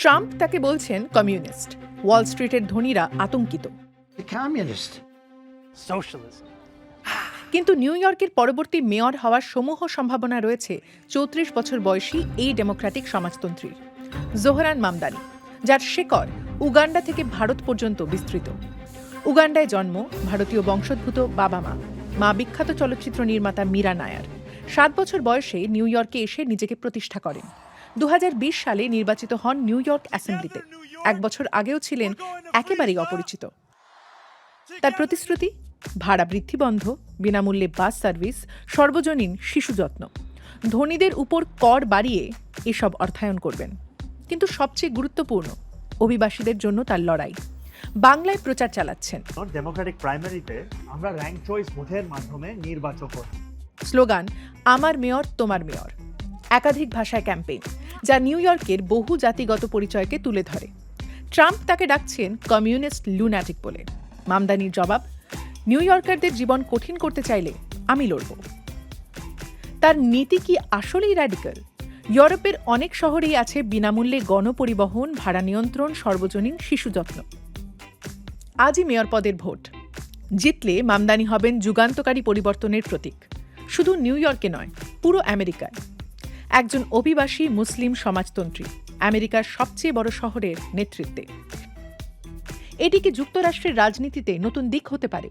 Trump তাকে বলছেন communist. ওয়াল স্ট্রিটের ধনীরা আতঙ্কিত। কিন্তু নিউ ইয়র্কের পরবর্তী মেয়র হওয়ার সমূহ সম্ভাবনা রয়েছে চৌত্রিশ বছর বয়সী এই ডেমোক্র্যাটিক সমাজতন্ত্রীর। জোহরান মামদানি যার শেকড় উগান্ডা থেকে ভারত পর্যন্ত বিস্তৃত। উগান্ডায় জন্ম ভারতীয় বংশোদ্ভূত বাবা মা। মা বিখ্যাত চলচ্চিত্র নির্মাতা মীরা নায়ার। সাত বছর বয়সে নিউ ইয়র্কে এসে নিজেকে প্রতিষ্ঠা করেন। দু হাজার বিশ সালে নির্বাচিত হন নিউ ইয়র্ক অ্যাসেম্বলিতে। এক বছর আগেও ছিলেন একেবারেই অপরিচিত। তার প্রতিশ্রুতি ভাড়া বৃদ্ধি বন্ধ বিনামূল্যে বাস সার্ভিস সর্বজনীন শিশু যত্ন। ধনীদের উপর কর বাড়িয়ে এসব অর্থায়ন করবেন। কিন্তু সবচেয়ে গুরুত্বপূর্ণ অভিবাসীদের জন্য তার লড়াই। বাংলায় প্রচার চালাচ্ছেন। ডেমোক্রেটিক প্রাইমারিতে আমরা র্যাঙ্ক চয়েস ভোটের মাধ্যমে নির্বাচন করি স্লোগান আমার মেয়র তোমার মেয়র। একাধিক ভাষায় ক্যাম্পেইন, যা নিউ ইয়র্কের বহু জাতিগত পরিচয়কে তুলে ধরে। ট্রাম্প তাকে ডাকছেন কমিউনিস্ট লুনাটিক বলে। মামদানির জবাব, নিউ ইয়র্কারদের জীবন কঠিন করতে চাইলে আমি লড়ব। তার নীতি কি আসলেই র্যাডিক্যাল ইউরোপের অনেক শহরেই আছে বিনামূল্যে গণপরিবহন, ভাড়া নিয়ন্ত্রণ, সর্বজনীন শিশু যত্ন। আজই মেয়র পদের ভোট। জিতলে মামদানি হবেন যুগান্তকারী পরিবর্তনের প্রতীক। শুধু নিউ ইয়র্কে নয়, পুরো আমেরিকায়। একজন অভিবাসী মুসলিম সমাজতন্ত্রী, আমেরিকার সবচেয়ে বড় শহরের নেতৃত্বে। এটি কি যুক্তরাষ্ট্রের রাজনীতিতে নতুন দিক হতে পারে?